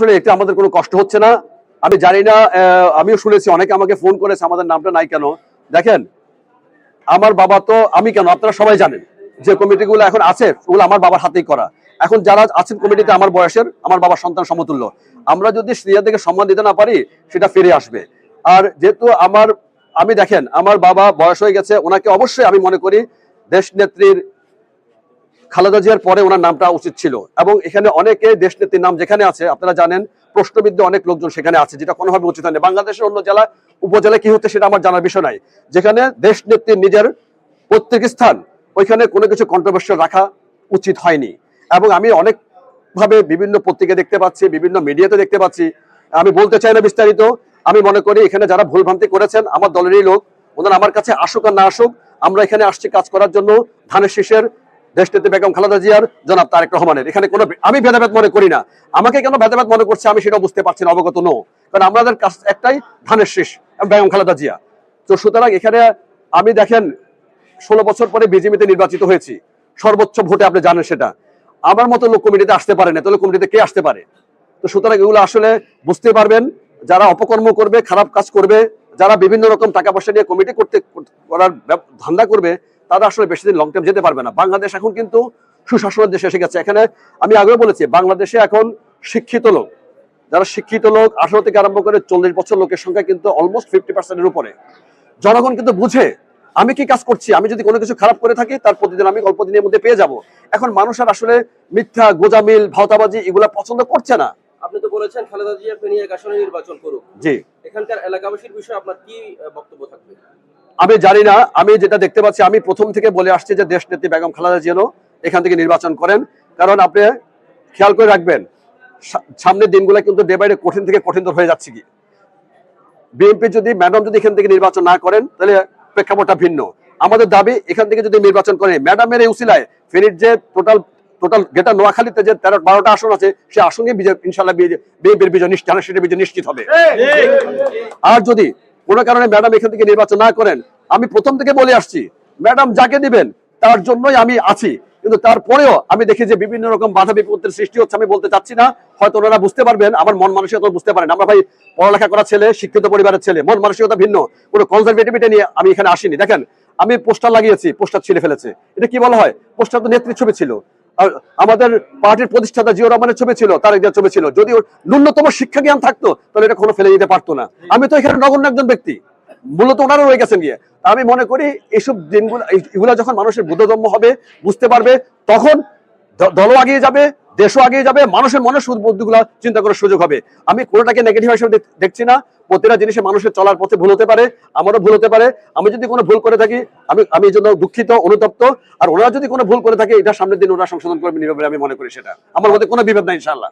আসলে এটা আমাদের কোনো কষ্ট হচ্ছে না। আমি জানি না আমিও শুনেছি, অনেকে আমাকে ফোন করেছে, আমাদের নামটা নাই কেন। দেখেন, আমার বাবা তো, আমি কেন, আপনারা সবাই জানেন যে কমিটিগুলো এখন আছে, ওগুলো আমার বাবার হাতেই করা। এখন যারা আছেন কমিটিতে, আমার বয়সের, আমার বাবার সন্তান সমতুল্য। আমরা যদি স্ত্রীদেরকে সম্মান দিতে না পারি, সেটা ফিরে আসবে। আর যেহেতু আমার, আমি দেখেন, আমার বাবা বয়স হয়ে গেছে, ওনাকে অবশ্যই আমি মনে করি দেশ নেত্রীর খালেদা জিয়ার পরে ওনার নামটা উচিত ছিল। এবং এখানে অনেকে দেশ নেত্রীর নাম যেখানে আছে, আপনারা জানেন, প্রশ্নবিদ্ধ অনেক লোকজন সেখানে আছে, যেটা কোনোভাবে উচিত হয়নি। বাংলাদেশের অন্য জেলা উপজেলায় কি হচ্ছে সেটা আমার জানার বিষয় নাই। যেখানে দেশ নেত্রীর নিজের প্রত্যেক স্থান, ওইখানে কোনো কিছু কন্ট্রোভার্সিয়াল রাখা উচিত হয়নি। এবং আমি অনেক ভাবে বিভিন্ন পত্রিকা দেখতে পাচ্ছি, বিভিন্ন মিডিয়াতে দেখতে পাচ্ছি। আমি বলতে চাই না বিস্তারিত, আমি মনে করি এখানে যারা ভুলভ্রান্তি করেছেন, আমার দলেরই লোক, ওনারা আমার কাছে আসুক আর না আসুক, আমরা এখানে আসছি কাজ করার জন্য, ধানের শীষের দেশনেত্রী বেগম খালেদা জিয়ার জনাব তারেক রহমানের। এখানে কোনো আমি ভেদাভেদ মনে করি না। আমাকে কেন ভেদাভেদ মনে করছে আমি সেটা বুঝতে পারছি না, অবগত নো কারণ আমাদের কাজ একটাই ধানের শীষ বেগম খালেদা জিয়া। তো সুতরাং এখানে আমি দেখেন, ষোলো বছর পরে বিজেপিতে নির্বাচিত হয়েছি। সর্বোচ্চ ভোটে আপনি জানেন সেটা। আমার মতো লোক কমিটিতে আসতে পারে না, তাহলে কমিটিতে কে আসতে পারে? তো সুতরাং এগুলো আসলে বুঝতে পারবেন, যারা অপকর্ম করবে, খারাপ কাজ করবে, যারা বিভিন্ন রকম টাকা পয়সা নিয়ে কমিটি করতে, করার ধান্দা করবে তারা আসলে বেশি দিন লং টাইম যেতে পারবে না। বাংলাদেশ এখন কিন্তু সুশাসনের দেশে এসে গেছে। এখানে আমি আগেও বলেছি বাংলাদেশে এখন শিক্ষিত লোক যারা শিক্ষিত লোক আঠারো থেকে আরম্ভ করে চল্লিশ বছর লোকের সংখ্যা কিন্তু অলমোস্ট ফিফটি পার্সেন্টের উপরে। জনগণ কিন্তু বুঝে আমি কি কাজ করছি? আমি যদি কোনো কিছু খারাপ করে থাকি তার প্রতিদিন আমি অল্প দিনের মধ্যে পেয়ে যাব। এখন মানুষ আর আসলে মিথ্যা গোজামিল ভাওতাবাজি এগুলা পছন্দ করছে না। আপনি তো বলেছেন খালেদা জিয়া নির্বাচন করুক। জি। এখানকার এলাকাবাসীর বিষয়ে আপনার কি বক্তব্য থাকবে? আমি জানি না আমি যেটা দেখতে পাচ্ছি আমি প্রথম থেকে বলে আসছি যে দেশ নেত্রী বেগম খালেদা যেন এখান থেকে নির্বাচন করেন। কারণ আপনি খেয়াল করে রাখবেন সামনের দিনগুলো কিন্তু ডে বাই ডে কঠিন থেকে কঠিনতর হয়ে যাচ্ছে কি। বিএনপি যদি ম্যাডাম যদি এখান থেকে নির্বাচন না করেন তাহলে প্রেক্ষাপটটা ভিন্ন। আমাদের দাবি এখান থেকে যদি নির্বাচন করে ম্যাডামের এই উসিলায় ফেনীর যে টোটাল টোটাল যেটা নোয়াখালীতে যে তেরো বারোটা আসন আছে সে আসনে বিজয় ইনশাল্লাহ বিএনপির বিজয় নিশ্চিত সেটা বিজয় নিশ্চিত হবে। আর যদি কোনো কারণে ম্যাডাম এখান থেকে নির্বাচন না করেন। আমি প্রথম থেকে বলে আসছি, ম্যাডাম যাকে দিবেন, তার জন্যই আমি আছি। কিন্তু তারপরেও আমি দেখি যে বিভিন্ন রকম বাধা বিপত্তির সৃষ্টি হচ্ছে, আমি বলতে চাচ্ছি না। হয়তো ওনারা বুঝতে পারবেন, আমার মন মানসিকতা বুঝতে পারেন। আমরা ভাই পড়ালেখা করা ছেলে, শিক্ষিত পরিবারের ছেলে, মন মানসিকতা ভিন্ন। কোনো কনজারভেটিভিটি নিয়ে আমি এখানে আসিনি। দেখেন, আমি পোস্টার লাগিয়েছি, পোস্টার ছিঁড়ে ফেলেছে। এটা কি বলা হয়? পোস্টার তো নেত্রীর ছবি ছিল। আমাদের পার্টির প্রতিষ্ঠাতা জিও রহমানের ছবি ছিল, তার একজন ছবি ছিল। যদি ওর ন্যূনতম শিক্ষা জ্ঞান থাকতো, তাহলে এটা কোনো ফেলে দিতে পারতো না। আমি তো এখানে নগণ্য একজন ব্যক্তি। মূলত ওনারা রয়ে গেছেন গিয়ে। আমি মনে করি এইসব দিনগুলো এগুলা যখন মানুষের বোধগম্য হবে, বুঝতে পারবে, তখন দলও আগিয়ে যাবে দেশও আগিয়ে যাবে, মানুষের মনে বুদ্ধিগুলো চিন্তা করার সুযোগ হবে। আমি কোনোটাকে নেগেটিভ হিসেবে দেখছি না, প্রতিটা জিনিসে মানুষের চলার পথে ভুল হতে পারে, আমারও ভুল হতে পারে। আমি যদি কোনো ভুল করে থাকি, আমি আমি এই জন্য দুঃখিত, অনুতপ্ত। আর ওনারা যদি কোনো ভুল করে থাকে, এটা সামনের দিন ওরা সংশোধন করবে নিরবে, আমি মনে করি সেটা। আমার মধ্যে কোনো বিভেদ নাই ইনশাল্লাহ